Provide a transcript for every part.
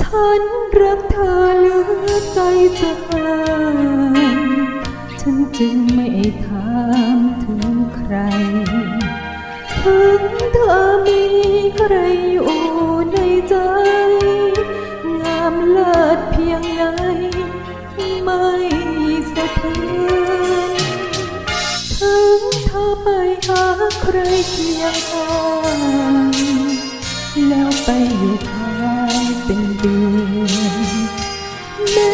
ฉันรักเธอเหลือใจจะขาดฉันจึงไม่ถามถึงใคร ถึงเธอมีใครอยู่ในใจ งามเลิศเพียงไหนไม่สะเทือนถึงเธอไปหาใครเคียงข้างแล้วไปอยู่ข้าง เป็นเดือนแม้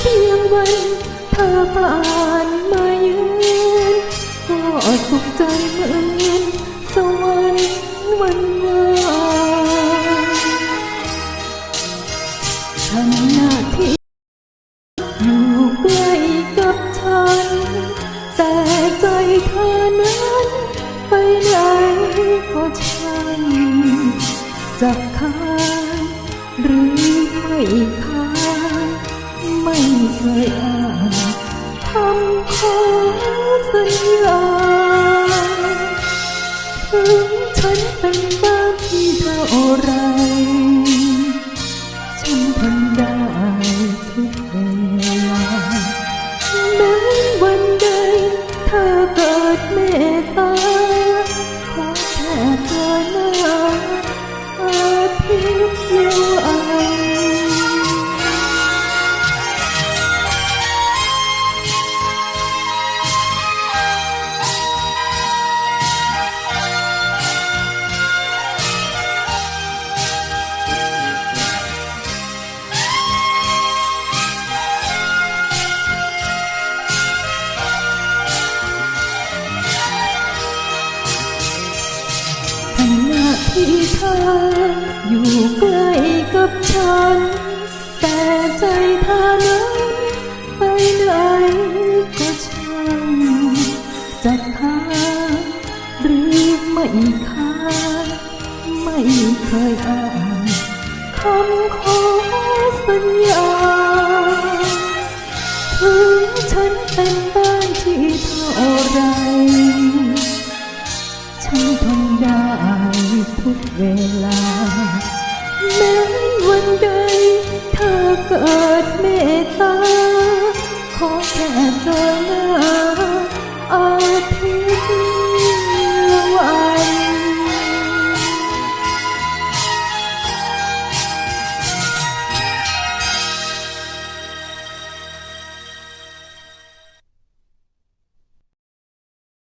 เพียงวันเธอผ่านมาเยือนก็สุขใจเหมือนสวรรค์วันวานทำหน้าที่อยู่ใกล้กับฉัน แต่ใจเธอนั้นไปไหนก็ช่างจะค้า หรือไม่ค้าไม่เคยอ่านคำขอสัญญาถึงฉันเป็น ที่เธออยู่ใกล้กับฉัน แต่ใจเธอนั้นไปไหนก็ช่างจะค้าหรือไม่ค้าไม่เคยอ่านคำขอสัญญาถึงฉันเป็นบ้านที่เท่าไรฉันทน ทุกเวลา แม้วันใดเธอเกิดเมตตา ขอแค่เธอ